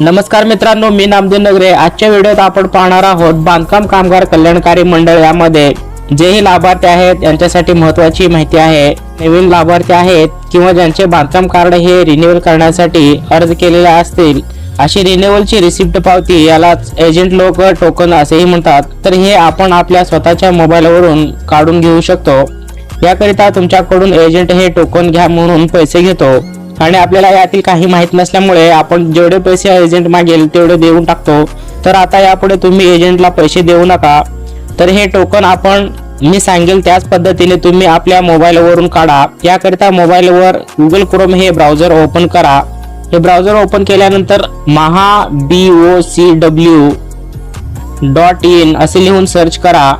नमस्कार मित्रांनो मी नामदेव नगरे. आजच्या व्हिडिओत आपण पाहणार आहोत बांधकाम कामगार कल्याणकारी मंडळ यामध्ये जेही लाभार्थी आहेत यांच्यासाठी महत्वाची माहिती आहे. नवीन लाभार्थी आहेत किंवा ज्यांचे बांधकाम कार्ड हे रिन्युअल करण्यासाठी अर्ज केलेले असतील अशी रिन्युअलची रिसिप्ट पावती यालाच एजंट लोक टोकन असेही म्हणतात. तर हे आपण आपल्या स्वतःच्या मोबाईलवरून काढून घेऊ शकतो. याकरिता तुमच्याकडून एजंट हे टोकन घ्या म्हणून पैसे घेतो. आणि आपल्याला यातील काही माहीत नसल्यामुळे आपण जेवढे पैसे एजंट मागेल तेवढे देऊन टाकतो. तर आता यापुढे तुम्ही एजंटला पैसे देऊ नका. तर हे टोकन आपण मी सांगेल त्याच पद्धतीने तुम्ही आपल्या मोबाईलवरून काढा. याकरिता मोबाईलवर गुगल क्रोम हे ब्राउझर ओपन करा. हे ब्राउझर ओपन केल्यानंतर Maha B O C W dot in असे लिहून सर्च करा.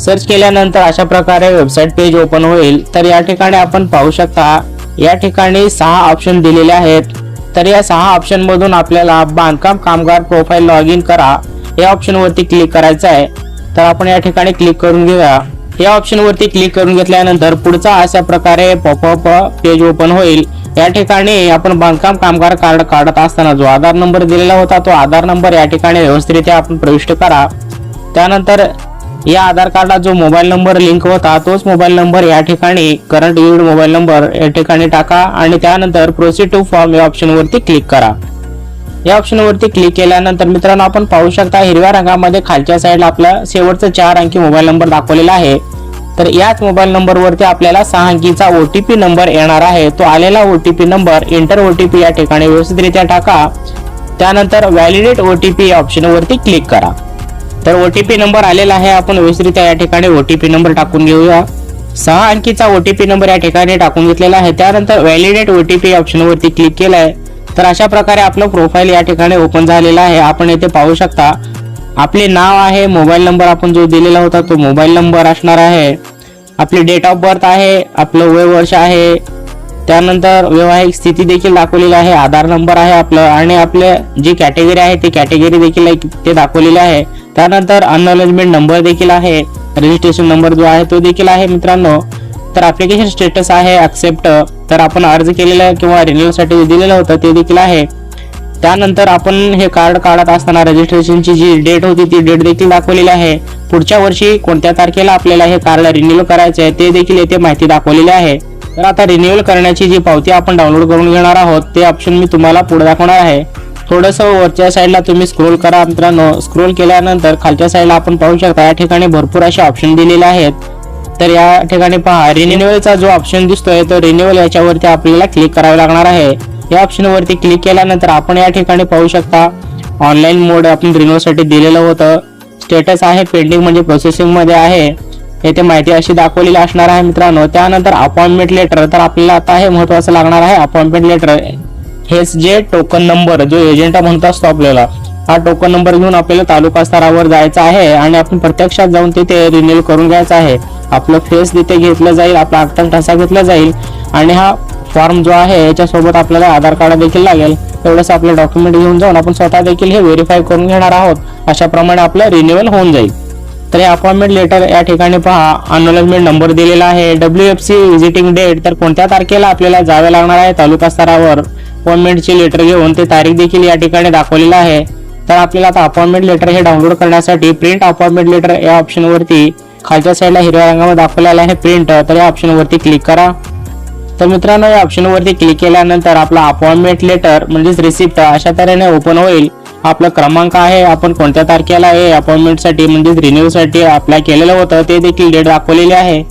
सर्च केल्यानंतर अशा प्रकारे वेबसाईट पेज ओपन होईल. तर या ठिकाणी आपण पाहू शकता या ठिकाणी सहा ऑप्शन दिलेले आहेत. तर या सहा ऑप्शन मधून आपल्याला बांधकाम कामगार प्रोफाईल लॉग इन करा. या ऑप्शन वरती क्लिक करायचं आहे. तर आपण या ठिकाणी क्लिक करून घेऊया. या ऑप्शन वरती क्लिक करून घेतल्यानंतर पुढचा अशा प्रकारे पॉपअप पेज ओपन होईल. या ठिकाणी आपण बांधकाम कामगार कार्ड काढत असताना जो आधार नंबर दिलेला होता तो आधार नंबर या ठिकाणी व्यवस्थितरित्या आपण प्रविष्ट करा. त्यानंतर या आधार कार्डला जो मोबाईल नंबर लिंक होता तोच मोबाईल नंबर या ठिकाणी करंट युड मोबाईल नंबर या ठिकाणी टाका आणि त्यानंतर प्रोसीड टू फॉर्म या ऑप्शनवरती क्लिक करा. या ऑप्शनवरती क्लिक केल्यानंतर मित्रांनो आपण पाहू शकता हिरव्या रंगामध्ये खालच्या साईडला आपला शेवटचा चार अंकी मोबाईल नंबर दाखवलेला आहे. तर याच मोबाईल नंबरवरती आपल्याला सहा अंकीचा ओटीपी नंबर येणार आहे. तो आलेला ओटीपी नंबर इंटर ओटीपी या ठिकाणी व्यवस्थितरित्या टाका. त्यानंतर व्हॅलिडेट ओटीपी या ऑप्शनवरती क्लिक करा. तर ओ टी पी नंबर आलेला आहे. आपण व्यवस्थितरित्या या ठिकाणी ओ टी पी नंबर टाकून घेऊया. सहा अंकीचा ओ टी पी नंबर या ठिकाणी टाकून घेतलेला आहे. त्यानंतर व्हॅलिडेट टी पी ऑप्शनवरती क्लिक केलाय. तर अशा प्रकारे आपलं प्रोफाईल या ठिकाणी ओपन झालेलं आहे. आपण येथे पाहू शकता आपले नाव आहे मोबाईल नंबर आपण जो दिलेला होता तो मोबाईल नंबर असणार आहे. आपली डेट ऑफ बर्थ आहे आपलं वय वर्ष आहे. त्यानंतर वैवाहिक स्थिती देखील दाखवलेली आहे. आधार नंबर आहे आपलं. आणि आपले जी कॅटेगरी आहे ती कॅटेगरी देखील एक- ते दाखवलेली आहे. त्यानंतर अनअलेजमेंट नंबर देखील आहे. रजिस्ट्रेशन नंबर जो आहे तो देखील आहे मित्रांनो. तर ऍप्लिकेशन स्टेटस आहे ऍक्सेप्ट तर आपण अर्ज केलेला किंवा रिन्युअलसाठी दिलेलं होतं ते देखील आहे. त्यानंतर आपण हे कार्ड काढत असताना रजिस्ट्रेशनची जी डेट होती ती डेट देखील दाखवलेली आहे. पुढच्या वर्षी कोणत्या तारखेला आपल्याला हे कार्ड रिन्युअल करायचे आहे ते देखील येथे माहिती दाखवलेली आहे. तर आता रिन्युअल करण्याची जी पावती आपण डाउनलोड करून घेणार आहोत ते ऑप्शन मी तुम्हाला पुढे दाखवणार आहे. थोडंसं वरच्या साईडला तुम्ही स्क्रोल करा. मित्रांनो स्क्रोल केल्यानंतर खालच्या साईडला आपण पाहू शकता या ठिकाणी भरपूर असे ऑप्शन दिलेले आहेत. तर या ठिकाणी पहा रिन्युअलचा जो ऑप्शन दिसतोय तो रिन्युअल याच्यावरती आपल्याला क्लिक करावे लागणार आहे. या ऑप्शनवरती क्लिक केल्यानंतर आपण या ठिकाणी पाहू शकता ऑनलाईन मोड आपण रिन्युअलसाठी दिलेलं होतं. स्टेटस आहे पेंडिंग म्हणजे प्रोसेसिंगमध्ये आहे. येथे माहिती अशी दाखवलेली असणार आहे मित्रांनो. त्यानंतर अपॉइंटमेंट लेटर तर आपल्याला आता हे महत्वाचं लागणार आहे. अपॉइंटमेंट लेटर हेच जे टोकन नंबर जो एजंट म्हणत असतो आपल्याला. हा टोकन नंबर घेऊन आपल्याला तालुका स्तरावर जायचा आहे आणि आपण प्रत्यक्षात जाऊन तिथे रिन्युअल करून घ्यायचा आहे. आपलं फेस तिथे घेतलं जाईल आपला अट्टा ठसा घेतला जाईल आणि हा फॉर्म जो आहे याच्यासोबत आपल्याला आधार कार्ड देखील लागेल. तेवढंच आपलं डॉक्युमेंट घेऊन जाऊन आपण स्वतः देखील हे व्हेरीफाय करून घेणार आहोत. अशाप्रमाणे आपलं रिन्युअल होऊन जाईल. तर हे अपॉइंटमेंट लेटर या ठिकाणी पहा. अनोलमेंट नंबर दिलेला आहे. W F C visiting date तर कोणत्या तारखेला आपल्याला जावे लागणार आहे? तालुका स्तरावर. अपॉइंटमेंटची लेटर घेऊन ते तारीख देखील या ठिकाणी दाखवलेलं आहे. तर आपल्याला आता अपॉइंटमेंट लेटर हे डाउनलोड करण्यासाठी प्रिंट अपॉइंटमेंट लेटर या ऑप्शनवरती खालच्या साईडला हिरव्या रंगामध्ये दाखवलेला आहे प्रिंट तर या ऑप्शनवरती क्लिक करा. तर मित्रांनो या ऑप्शनवरती क्लिक केल्यानंतर आपला अपॉइंटमेंट लेटर म्हणजेच रिसिप्ट अशा तऱ्हेने ओपन होईल. आपला क्रमांक आहे आपण कोणत्या तारखेला हे अपॉइंटमेंटसाठी म्हणजेच रिन्यूसाठी अप्लाय केलेलं होतं ते देखील डेट दाखवलेली आहे.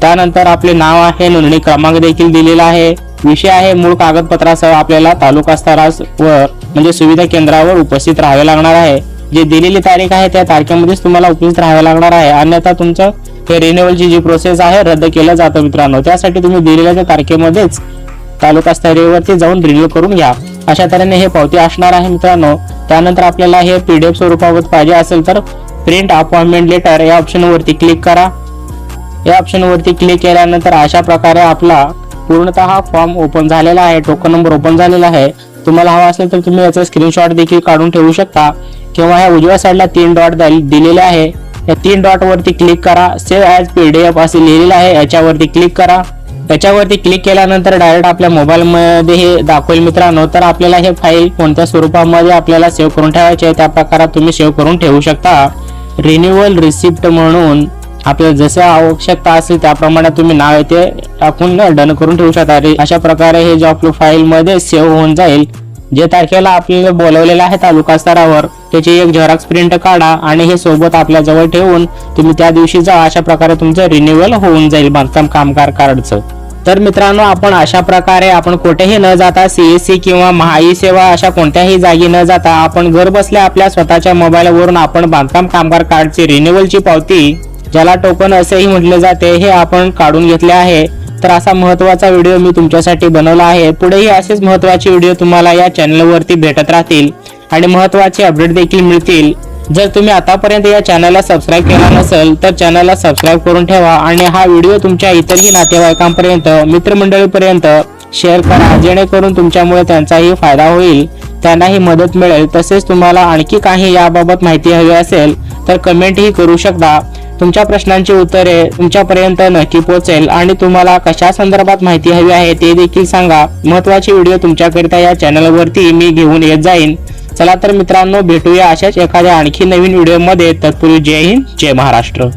त्यानंतर आपले नाव आहे नोंदणी क्रमांक देखील दिलेला आहे. विषय आहे मूळ कागदपत्रासह आपल्याला तालुका स्तरावर म्हणजे सुविधा केंद्रावर उपस्थित राहावे लागणार आहे. जे दिलेली तारीख आहे त्या तारखेमध्येच तुम्हाला उपस्थित राहावे लागणार आहे. अन्यथा तुमचं हे रिन्युअलची जी प्रोसेस आहे रद्द केलं जातं मित्रांनो. त्यासाठी तुम्ही दिलेल्या त्या तारखेमध्येच तालुका स्तरावरती जाऊन रिन्यू करून घ्या. अशा तऱ्हेने हे पावती असणार आहे मित्रांनो. त्यानंतर आपल्याला हे पीडीएफ स्वरूपावर पाहिजे असेल तर प्रिंट अपॉइंटमेंट लेटर या ऑप्शनवरती क्लिक करा. या ऑप्शनवरती क्लिक केल्यानंतर अशा प्रकारे आपला पूर्णतः फॉर्म ओपन झालेला आहे टोकन नंबर ओपन झालेला आहे. तुम्हाला हवा असेल तर तुम्ही याचा स्क्रीनशॉट देखील काढून ठेवू शकता. किंवा ह्या उजव्या साईडला तीन डॉट दिलेले आहे या तीन डॉट वरती क्लिक करा. सेव्ह ऍज पीडीएफ असे लिहिलेलं आहे याच्यावरती क्लिक करा. त्याच्यावरती क्लिक केल्यानंतर डायरेक्ट आपल्या मोबाईलमध्ये हे दाखवेल मित्रांनो. तर आपल्याला हे फाईल कोणत्या स्वरूपामध्ये आपल्याला सेव्ह करून ठेवायचे आहे त्या प्रकारात तुम्ही सेव्ह करून ठेवू शकता. रिन्युअल रिसिप्ट म्हणून आपल्याला जसं आवश्यकता असेल त्याप्रमाणे तुम्ही नाव येथे टाकून डन करून ठेवू शकता. रे- अशा प्रकारे हे जॉब आपलं फाईल मध्ये सेव्ह होऊन जाईल. जे तारखेला आपल्याला बोलवलेलं आहे तालुका स्तरावर त्याची एक झेरॉक्स प्रिंट काढा आणि हे सोबत आपल्या जवळ ठेवून तुम्ही त्या दिवशी जा. अशा प्रकारे तुमचं रिन्युअल होऊन जाईल बांधकाम कामगार कार्डचं. तर मित्रांनो आपण अशा प्रकारे आपण कुठेही न जाता सीएससी किंवा महाई सेवा अशा कोणत्याही जागी न जाता आपण घर बसल्या आपल्या स्वतःच्या मोबाईलवरून आपण बांधकाम कामगार कार्डची रिन्युअलची पावती ज्याला टोकन असेही म्हटले जाते हे आपण काढून घेतले आहे. तर असा महत्त्वाचा व्हिडिओ मी तुमच्यासाठी बनवला आहे. पुढेही असेच महत्त्वाचे व्हिडिओ तुम्हाला या चॅनलवरती भेटत राहतील आणि महत्त्वाचे अपडेट देखील मिळतील. जर तुम्ही आतापर्यंत या चॅनलला सबस्क्राईब केला नसेल तर चॅनलला सबस्क्राईब करून ठेवा आणि हा व्हिडिओ तुमच्या इतरही नातेवाईकांपर्यंत मित्रमंडळीपर्यंत शेअर करा जेणेकरून तुमच्यामुळे त्यांचाही फायदा होईल. त्यांनाही मदत मिळेल. तसेच तुम्हाला आणखी काही याबाबत माहिती हवी असेल तर कमेंटही करू शकता. तुमच्या प्रश्नांची उत्तरे तुमच्यापर्यंत नक्की पोहोचेल आणि तुम्हाला कशा संदर्भात माहिती हवी आहे ते देखील सांगा. महत्त्वाचे व्हिडिओ तुमच्याकरिता या चॅनलवरती मी घेऊन येत जाईन. चला तर मित्रांनो भेटूया अशाच एखाद्या आणखी नवीन व्हिडिओमध्ये. तत्पूर्वी जय हिंद जय महाराष्ट्र.